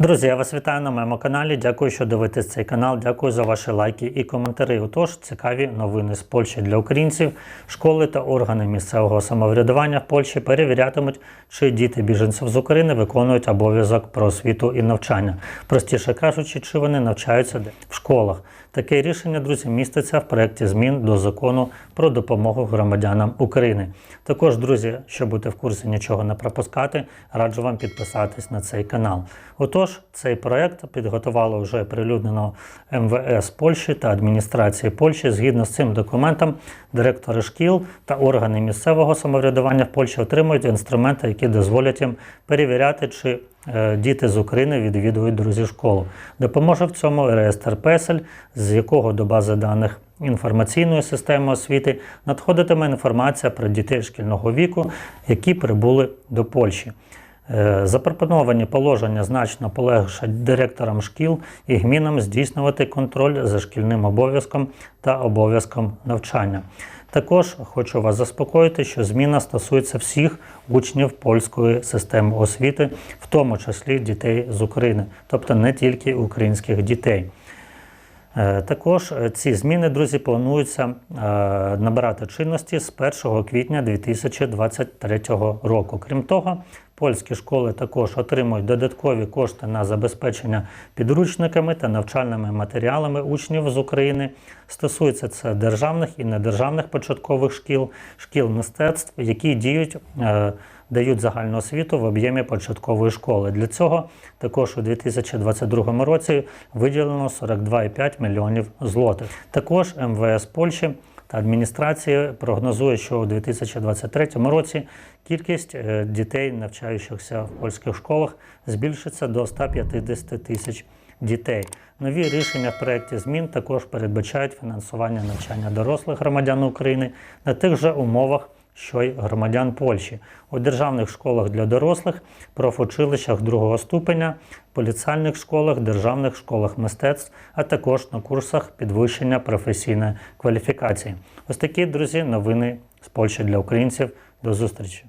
Друзі, я вас вітаю на моєму каналі. Дякую, що дивитесь цей канал. Дякую за ваші лайки і коментарі. Отож, цікаві новини з Польщі для українців. Школи та органи місцевого самоврядування в Польщі перевірятимуть, чи діти біженців з України виконують обов'язок про освіту і навчання. Простіше кажучи, чи вони навчаються в школах. Таке рішення, друзі, міститься в проєкті змін до закону про допомогу громадянам України. Також, друзі, щоб бути в курсі нічого не пропускати, раджу вам підписатись на цей канал. Отож, цей проєкт підготувало вже прилюднено МВС Польщі та адміністрації Польщі. Згідно з цим документом, директори шкіл та органи місцевого самоврядування в Польщі отримують інструменти, які дозволять їм перевіряти, чи е, діти з України відвідують друзі школу. Допоможе в цьому реєстр Песель, з якого до бази даних інформаційної системи освіти надходитиме інформація про дітей шкільного віку, які прибули до Польщі. Е, Запропоновані положення значно полегшать директорам шкіл і гмінам здійснювати контроль за шкільним обов'язком та обов'язком навчання. Також хочу вас заспокоїти, що зміна стосується всіх учнів польської системи освіти, в тому числі дітей з України, тобто не тільки українських дітей. Е, Також е, ці зміни, друзі, плануються е, набирати чинності з 1 квітня 2023 року. Крім того, польські школи також отримують додаткові кошти на забезпечення підручниками та навчальними матеріалами учнів з України. Стосується це державних і недержавних початкових шкіл, шкіл мистецтв, які діють. Дають загальну освіту в об'ємі початкової школи. Для цього також у 2022 році виділено 42,5 мільйонів злотих. Також МВС Польщі та адміністрація прогнозує, що у 2023 році кількість е, дітей, навчаючихся в польських школах, збільшиться до 150 тисяч дітей. Нові рішення в проєкті змін також передбачають фінансування навчання дорослих громадян України на тих же умовах що й громадян Польщі у державних школах для дорослих, профучилищах другого ступеня, поліцальних школах, державних школах мистецтв, а також на курсах підвищення професійної кваліфікації. Ось такі друзі новини з Польщі для українців. До зустрічі!